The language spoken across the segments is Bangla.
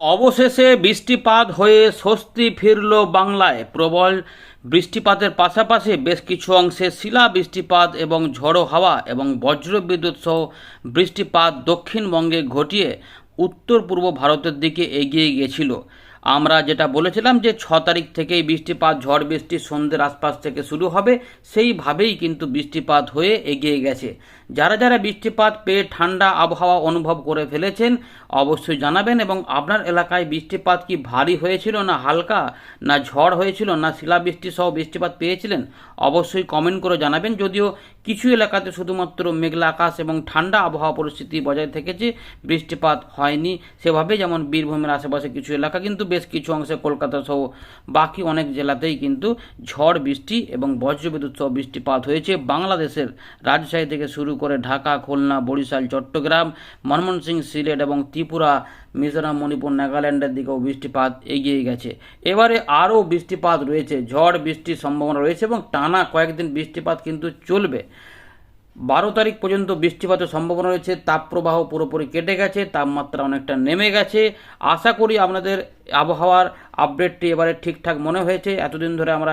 অবশেষে বৃষ্টিপাত হয়ে স্বস্তি ফিরল বাংলায়। প্রবল বৃষ্টিপাতের পাশাপাশি বেশ কিছু অংশে শিলা বৃষ্টিপাত এবং ঝড়ো হাওয়া এবং বজ্রবিদ্যুৎ সহ বৃষ্টিপাত দক্ষিণবঙ্গে ঘটিয়ে উত্তর পূর্ব ভারতের দিকে এগিয়ে গিয়েছিল আমরা যেটা বলেছিলাম যে ছ তারিখ থেকেই বৃষ্টিপাত, ঝড় বৃষ্টি সন্ধ্যের আশপাশ থেকে শুরু হবে, সেইভাবেই কিন্তু বৃষ্টিপাত হয়ে এগিয়ে গেছে। যারা যারা বৃষ্টিপাত পেয়ে ঠান্ডা আবহাওয়া অনুভব করে ফেলেছেন, অবশ্যই জানাবেন এবং আপনার এলাকায় বৃষ্টিপাত কি ভারী হয়েছিল না হালকা, না ঝড় হয়েছিল, না শিলাবৃষ্টি সহ বৃষ্টিপাত পেয়েছিলেন, অবশ্যই কমেন্ট করে জানাবেন। যদিও কিছু এলাকাতে শুধুমাত্র মেঘলা আকাশ এবং ঠান্ডা আবহাওয়া পরিস্থিতি বজায় থেকেছে। বৃষ্টিপাত হয়নি সেভাবে, যেমন বীরভূমের আশেপাশে কিছু এলাকা, কিন্তু বেশ কিছু অংশে কলকাতা সহ বাকি অনেক জেলাতেই কিন্তু ঝড়, বৃষ্টি এবং বজ্রবিদ্যুৎ সহ বৃষ্টিপাত হয়েছে। বাংলাদেশের রাজশাহী থেকে শুরু করে ঢাকা, খুলনা, বরিশাল, চট্টগ্রাম ময়মনসিংহ সিলেট এবং ত্রিপুরা মিজোরাম, মণিপুর, নাগাল্যান্ডের দিকেও বৃষ্টিপাত এগিয়ে গেছে। এবারে আরও বৃষ্টিপাত রয়েছে, ঝড় বৃষ্টির সম্ভাবনা রয়েছে এবং টানা কয়েকদিন বৃষ্টিপাত কিন্তু চলবে। বারো তারিখ পর্যন্ত বৃষ্টিপাতের সম্ভাবনা রয়েছে, তাপপ্রবাহ পুরোপুরি কেটে গেছে, তাপমাত্রা অনেকটা নেমে গেছে। আশা করি আপনাদের আবহাওয়ার আপডেটটি এবারে ঠিকঠাক মনে হয়েছে। এতদিন ধরে আমরা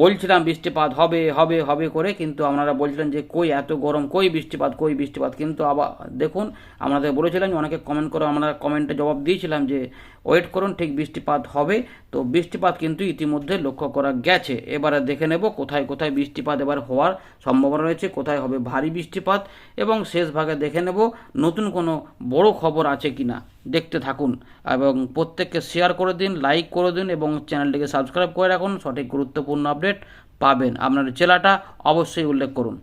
বলছিলাম বৃষ্টিপাত হবে হবে হবে করে, কিন্তু আপনারা বলছিলেন যে কই এত গরম, কই বৃষ্টিপাত কই বৃষ্টিপাত? কিন্তু আবার দেখুন, আপনাদের বলেছিলাম যে অনেকে কমেন্ট করে, আমরা কমেন্টে জবাব দিয়েছিলাম যে ওয়েট করুন, ঠিক বৃষ্টিপাত হবে। তো বৃষ্টিপাত কিন্তু ইতিমধ্যে লক্ষ্য করা গেছে। এবারে দেখে নেব কোথায় কোথায় বৃষ্টিপাত এবার হওয়ার সম্ভাবনা রয়েছে, কোথায় হবে ভারী বৃষ্টিপাত এবং শেষ ভাগে দেখে নেব নতুন কোনো বড় খবর আছে কিনা। দেখতে থাকুন এবং প্রত্যেককে শেয়ার করে দিন লাইক করে দিন এবং চ্যানেলটিকে সাবস্ক্রাইব করে রাখুন। সঠিক গুরুত্বপূর্ণ আপডেট পাবেন। আপনার জেলাটা অবশ্যই উল্লেখ করুন।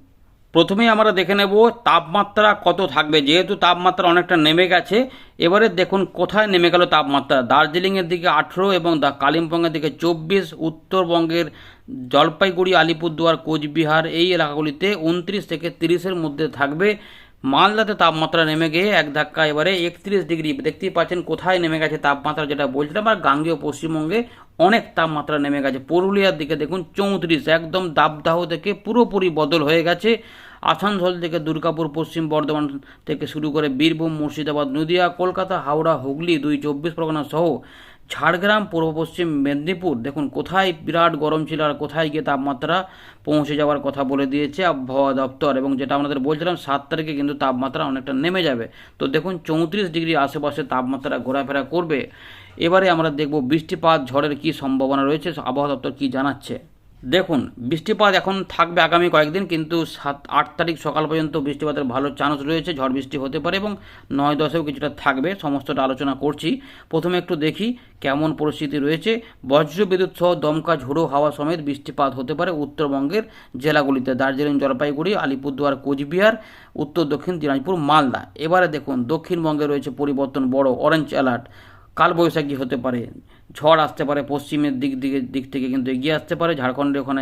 প্রথমেই আমরা দেখে নেব তাপমাত্রা কত থাকবে। যেহেতু তাপমাত্রা অনেকটা নেমে গেছে, এবারে দেখুন কোথায় নেমে গেল তাপমাত্রা। দার্জিলিংয়ের দিকে আঠেরো এবং কালিম্পংয়ের দিকে চব্বিশ, উত্তরবঙ্গের জলপাইগুড়ি, আলিপুরদুয়ার, কোচবিহার এই এলাকাগুলিতে উনত্রিশ থেকে তিরিশের মধ্যে থাকবে। মালদাতে তাপমাত্রা নেমে গিয়ে এক ধাক্কা এবারে একত্রিশ ডিগ্রি। দেখতেই পাচ্ছেন কোথায় নেমে গেছে তাপমাত্রা যেটা বলছিলাম, আর গাঙ্গেয় পশ্চিমবঙ্গে অনেক তাপমাত্রা নেমে গেছে। পুরুলিয়ার দিকে দেখুন চৌত্রিশ, একদম দাবদাহ থেকে পুরোপুরি বদল হয়ে গেছে। আসানসোল থেকে দুর্গাপুর, পশ্চিম বর্ধমান থেকে শুরু করে বীরভূম, মুর্শিদাবাদ, নদিয়া, কলকাতা, হাওড়া, হুগলি, দুই চব্বিশ পরগনা সহ ঝাড়গ্রাম, পূর্ব পশ্চিম মেদিনীপুর। দেখুন, কোথায় বিরাট গরম ছিল আর কোথায় গিয়ে তাপমাত্রা পৌঁছে যাওয়ার কথা বলে দিয়েছে আবহাওয়া দপ্তর এবং যেটা আমাদের বলছিলাম, সাত তারিখে কিন্তু তাপমাত্রা অনেকটা নেমে যাবে। তো দেখুন, চৌত্রিশ ডিগ্রি আশেপাশে তাপমাত্রা ঘোরাফেরা করবে। এবারে আমরা দেখব বৃষ্টিপাত, ঝড়ের কী সম্ভাবনা রয়েছে, আবহাওয়া দপ্তর কী জানাচ্ছে। দেখুন, বৃষ্টিপাত এখন থাকবে আগামী কয়েকদিন, কিন্তু সাত, আট তারিখ সকাল পর্যন্ত বৃষ্টিপাতের ভালো চান্স রয়েছে, ঝড় বৃষ্টি হতে পারে এবং নয় দশেও কিছুটা থাকবে, সমস্তটা আলোচনা করছি। প্রথমে একটু দেখি কেমন পরিস্থিতি রয়েছে। বজ্র সহ দমকা ঝোড়ো হাওয়া সমেত বৃষ্টিপাত হতে পারে উত্তরবঙ্গের জেলাগুলিতে। দার্জিলিং, জলপাইগুড়ি, আলিপুরদুয়ার, কোচবিহার, উত্তর দক্ষিণ দিনাজপুর, মালদা। এবারে দেখুন, দক্ষিণবঙ্গে রয়েছে পরিবর্তন, বড় অরেঞ্জ অ্যালার্ট কালবৈশাখী হতে পারে, ঝড় আসতে পারে, পশ্চিমের দিক দিকে, দিক থেকে কিন্তু এগিয়ে আসতে পারে, ঝাড়খণ্ডে ওখানে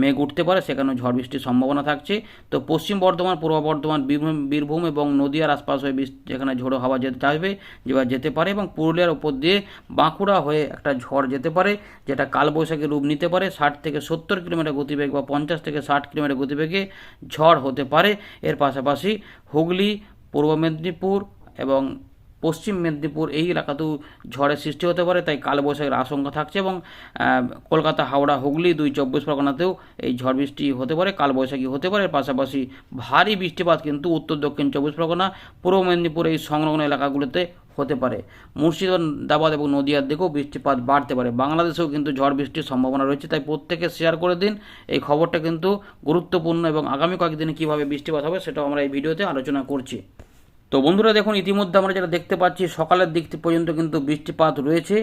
মেঘ উঠতে পারে, সেখানেও ঝড় বৃষ্টির সম্ভাবনা থাকছে। তো পশ্চিম বর্ধমান, পূর্ব বর্ধমান, বীরভূম বীরভূম এবং নদিয়ার আশপাশ হয়ে যেখানে ঝোড়ো হাওয়া যেতে আসবে যেবার যেতে পারে এবং পুরুলিয়ার ওপর দিয়ে বাঁকুড়া হয়ে একটা ঝড় যেতে পারে, যেটা কালবৈশাখী রূপ নিতে পারে, ষাট থেকে সত্তর কিলোমিটার গতিবেগ বা পঞ্চাশ থেকে ষাট কিলোমিটার গতিবেগে ঝড় হতে পারে। এর পাশাপাশি হুগলি, পূর্ব মেদিনীপুর এবং পশ্চিম মেদিনীপুর এই এলাকাতেও ঝড়ের সৃষ্টি হতে পারে, তাই কালবৈশাখীর আশঙ্কা থাকছে এবং কলকাতা, হাওড়া, হুগলি দুই চব্বিশ পরগনাতেও এই ঝড় বৃষ্টি হতে পারে, কালবৈশাখী হতে পারে। পাশাপাশি ভারী বৃষ্টিপাত কিন্তু উত্তর, দক্ষিণ চব্বিশ পরগনা, পূর্ব মেদিনীপুর এই সংলগ্ন এলাকাগুলোতে হতে পারে। মুর্শিদাবাদ এবং নদিয়ার দিকেও বৃষ্টিপাত বাড়তে পারে। বাংলাদেশেও কিন্তু ঝড় বৃষ্টির সম্ভাবনা রয়েছে, তাই প্রত্যেকে শেয়ার করে দিন। এই খবরটা কিন্তু গুরুত্বপূর্ণ এবং আগামী কয়েকদিনে কীভাবে বৃষ্টিপাত হবে সেটাও আমরা এই ভিডিওতে আলোচনা করছি। তো বন্ধুরা দেখুন, ইতিমধ্যে আমরা যেটা দেখতে পাচ্ছি, সকালের দিক পর্যন্ত কিন্তু বৃষ্টিপাত রয়েছে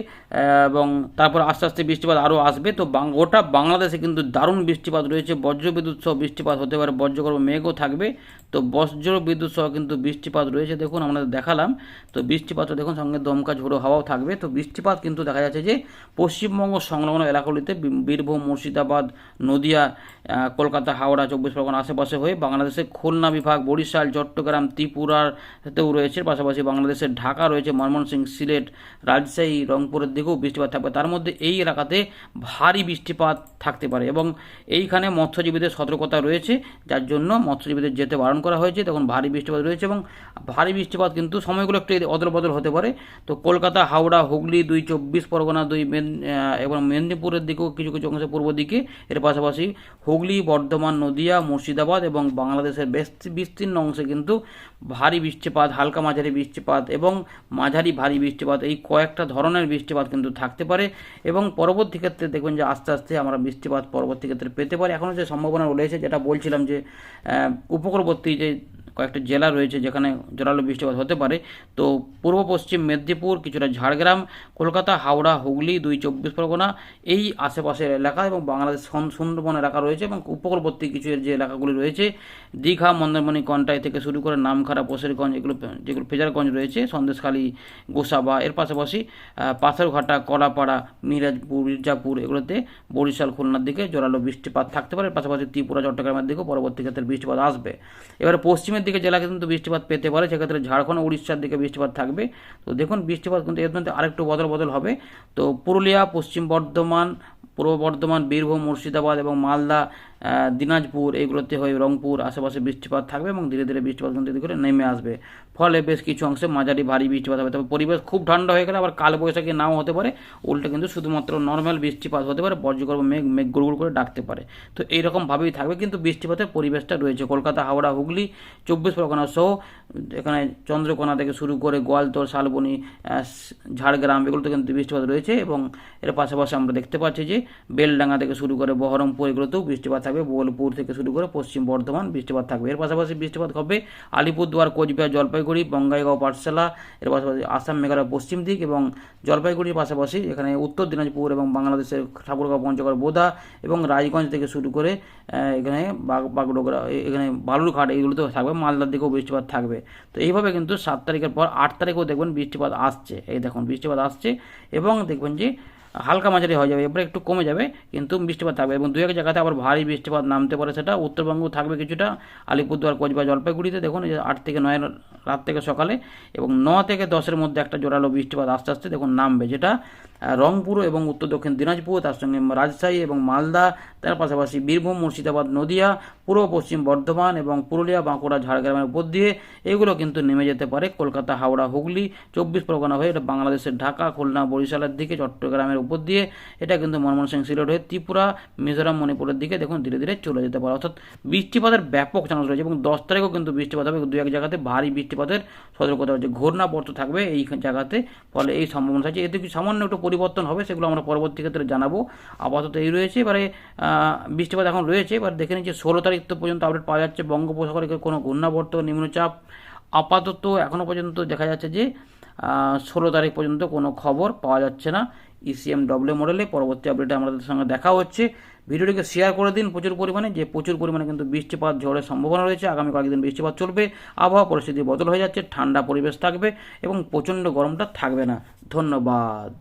এবং তারপর আস্তে আস্তে বৃষ্টিপাত আরও আসবে। তো গোটা বাংলাদেশে কিন্তু দারুণ বৃষ্টিপাত রয়েছে। বজ্রবিদ্যুৎ সহ বৃষ্টিপাত হতে পারে, বজ্রগর্ভ মেঘও থাকবে। তো বজ্র বিদ্যুৎ সহ কিন্তু বৃষ্টিপাত রয়েছে। দেখুন আমরা দেখালাম। তো বৃষ্টিপাত দেখুন, সঙ্গে দমকা ঝোড়ো হাওয়াও থাকবে। তো বৃষ্টিপাত কিন্তু দেখা যাচ্ছে যে, পশ্চিমবঙ্গ সংলগ্ন এলাকাগুলিতে বীরভূম, মুর্শিদাবাদ, নদিয়া কলকাতা, হাওড়া, চব্বিশ পরগনা আশেপাশে হয়ে বাংলাদেশের খুলনা বিভাগ, বরিশাল, চট্টগ্রাম, ত্রিপুরার তেও রয়েছে, পাশাপাশি বাংলাদেশের ঢাকা রয়েছে ময়মনসিংহ সিলেট, রাজশাহী, রংপুরের দিকেও বৃষ্টিপাত থাকবে। তার মধ্যে এই এলাকাতে ভারী বৃষ্টিপাত থাকতে পারে এবং এইখানে মৎস্যজীবীদের সতর্কতা রয়েছে, যার জন্য মৎস্যজীবীদের যেতে বারণ করা হয়েছে। তখন ভারী বৃষ্টিপাত রয়েছে এবং ভারী বৃষ্টিপাত কিন্তু সময়গুলো একটু অদল বদল হতে পারে। তো কলকাতা, হাওড়া, হুগলি দুই, চব্বিশ, পরগনা দুই এবং মেদিনীপুরের দিকেও কিছু কিছু অংশে পূর্ব দিকে। এর পাশাপাশি হুগলি, বর্ধমান, নদিয়া, মুর্শিদাবাদ এবং বাংলাদেশের বেশ বিস্তীর্ণ অংশে কিন্তু ভারী বৃষ্টিপাত হালকা মাঝারি বৃষ্টিপাত এবং মাঝারি ভারী বৃষ্টিপাত, এই কয়েকটা ধরনের বৃষ্টিপাত কিন্তু থাকতে পারে এবং পরবর্তী ক্ষেত্রে দেখবেন যে আস্তে আস্তে আমরা বৃষ্টিপাত পরবর্তী ক্ষেত্রে পেতে পারি। এখনও যে সম্ভাবনা রয়েছে, যেটা বলছিলাম যে উপকূলবর্তী যে কয়েকটা জেলা রয়েছে যেখানে জোরালো বৃষ্টিপাত হতে পারে। তো পূর্ব পশ্চিম মেদিনীপুর, কিছুটা ঝাড়গ্রাম, কলকাতা, হাওড়া, হুগলি, দুই চব্বিশ পরগনা, এই আশেপাশের এলাকা এবং বাংলাদেশ সন- সুন্দরবন এলাকা রয়েছে এবং উপকূলবর্তী কিছু যে এলাকাগুলি রয়েছে, দীঘা, মন্দারমণি, কন্টাই থেকে শুরু করে নামখারা পোশেরগঞ্জ এগুলো যেগুলো ফেজারগঞ্জ রয়েছে, সন্দেশখালী, গোসাবা, এর পাশাপাশি পাথরঘাটা কলাপাড়া মিরাজপুর, মির্জাপুর এগুলোতে বরিশাল, খুলনার দিকে জোরালো বৃষ্টিপাত থাকতে পারে। পাশাপাশি ত্রিপুরা, চট্টগ্রামের দিকেও পরবর্তী ক্ষেত্রে বৃষ্টিপাত আসবে। এবারে পশ্চিমের দিকে জেলা কিন্তু বৃষ্টিপাত পেতে পারে, সেক্ষেত্রে ঝাড়খণ্ড, উড়িষ্যার দিকে বৃষ্টিপাত থাকবে। তো দেখুন, বৃষ্টিপাত কিন্তু এর মধ্যে আরেকটু বদল বদল হবে। তো পুরুলিয়া, পশ্চিম বর্ধমান, পূর্ব বর্ধমান, বীরভূম, মুর্শিদাবাদ এবং মালদা দিনাজপুর এইগুলোতে হয়ে রংপুর, আশেপাশে বৃষ্টিপাত থাকবে এবং ধীরে ধীরে বৃষ্টিপাত কিন্তু এদিকে নেমে আসবে। ফলে বেশ কিছু অংশে মাঝারি ভারী বৃষ্টিপাত হবে। তবে পরিবেশ খুব ঠান্ডা হয়ে গেলে আবার কালবৈশাখী নাও হতে পারে। উল্টে কিন্তু শুধুমাত্র নর্মাল বৃষ্টিপাত হতে পারে। বজ্রগর্ভ মেঘ মেঘ গুড়গুড় করে ডাকতে পারে। তো এইরকমভাবেই থাকবে। কিন্তু বৃষ্টিপাতের পরিবেশটা রয়েছে। কলকাতা, হাওড়া, হুগলি, চব্বিশ পরগনা সহ এখানে চন্দ্রকোনা থেকে শুরু করে গোয়ালতোড় শালবনি ঝাড়গ্রাম এগুলোতে কিন্তু বৃষ্টিপাত রয়েছে এবং এর পাশাপাশি আমরা দেখতে পাচ্ছি যে বেলডাঙ্গা থেকে শুরু করে বহরমপুর এগুলোতেও বৃষ্টিপাত থাকবে, বোলপুর থেকে শুরু করে পশ্চিম বর্ধমান বৃষ্টিপাত থাকবে। এর পাশাপাশি বৃষ্টিপাত হবে আলিপুরদুয়ার, কোচবিহার, জলপাইগুড়ি, বঙ্গাইগাঁও, পাঠশালা, এর পাশাপাশি আসাম, মেঘালয়, পশ্চিম দিক এবং জলপাইগুড়ির পাশাপাশি এখানে উত্তর দিনাজপুর এবং বাংলাদেশের ঠাকুরগাঁও, পঞ্চগড়, বোদা এবং রাজগঞ্জ থেকে শুরু করে এখানে বাগ বাগডোগরা, এখানে বালুরঘাট এগুলোতেও থাকবে, মালদার দিকেও বৃষ্টিপাত থাকবে। তো এইভাবে কিন্তু সাত তারিখের পর আট তারিখেও দেখবেন বৃষ্টিপাত আসছে। এই দেখুন, বৃষ্টিপাত আসছে এবং দেখবেন যে হালকা মাঝারি হয়ে যাবে, এরপরে একটু কমে যাবে, কিন্তু বৃষ্টিপাত থাকবে। এবং দু এক জায়গাতে আবার ভারী বৃষ্টিপাত নামতে পারে সেটা। উত্তরবঙ্গও থাকবে কিছুটা, আলিপুরদুয়ার, কোচবিহার, জলপাইগুড়িতে দেখুন আট থেকে নয় রাত থেকে সকালে, এবং ন থেকে দশের মধ্যে একটা জোরালো বৃষ্টিপাত আস্তে আস্তে দেখুন নামবে, যেটা রংপুর এবং উত্তর দক্ষিণ দিনাজপুর, তার সঙ্গে রাজশাহী এবং মালদা, তার পাশাপাশি বীরভূম, মুর্শিদাবাদ, নদিয়া, পূর্ব পশ্চিম বর্ধমান এবং পুরুলিয়া, বাঁকুড়া, ঝাড়গ্রামের উপর দিয়ে এগুলো কিন্তু নেমে যেতে পারে। কলকাতা, হাওড়া, হুগলি, চব্বিশ পরগনা হয়ে এটা বাংলাদেশের ঢাকা, খুলনা, বরিশালের দিকে, চট্টগ্রামের উপর দিয়ে এটা কিন্তু মনমোহন সিং সিলেট হয়ে ত্রিপুরা, মিজোরাম, মণিপুরের দিকে দেখুন ধীরে ধীরে চলে যেতে পারে। অর্থাৎ বৃষ্টিপাতের ব্যাপক চান্স রয়েছে এবং দশ তারিখেও কিন্তু বৃষ্টিপাত হবে দু এক জায়গাতে ভারী বৃষ্টিপাতের সতর্কতা রয়েছে। ঘূর্ণাবর্ত থাকবে এই জায়গাতে, ফলে এই সম্ভাবনা আছে এতে কি সামান্য একটু পরিবর্তন হবে সেগুলো আমরা পরবর্তী ক্ষেত্রে জানাব। আপাতত এই রয়েছে। এবারে বৃষ্টিপাত এখন রয়েছে। এবার দেখে নিচ্ছি ষোলো তারিখ তো পর্যন্ত আপডেট পাওয়া যাচ্ছে। বঙ্গোপসাগরে কোনো ঘূর্ণাবর্ত নিম্নচাপ আপাতত এখনও পর্যন্ত দেখা যাচ্ছে যে ষোলো তারিখ পর্যন্ত কোনো খবর পাওয়া যাচ্ছে না। ইসিএম ডব্লিউ মডেলে পরবর্তী আপডেটে আমাদের সঙ্গে দেখা হচ্ছে। ভিডিওটিকে শেয়ার করে দিন প্রচুর পরিমাণে, যে প্রচুর পরিমাণে কিন্তু বৃষ্টিপাত, ঝড়ের সম্ভাবনা রয়েছে। আগামী কয়েকদিন বৃষ্টিপাত চলবে, আবহাওয়া পরিস্থিতি বদল হয়ে যাচ্ছে, ঠান্ডা পরিবেশ থাকবে এবং প্রচণ্ড গরমটা থাকবে না। ধন্যবাদ।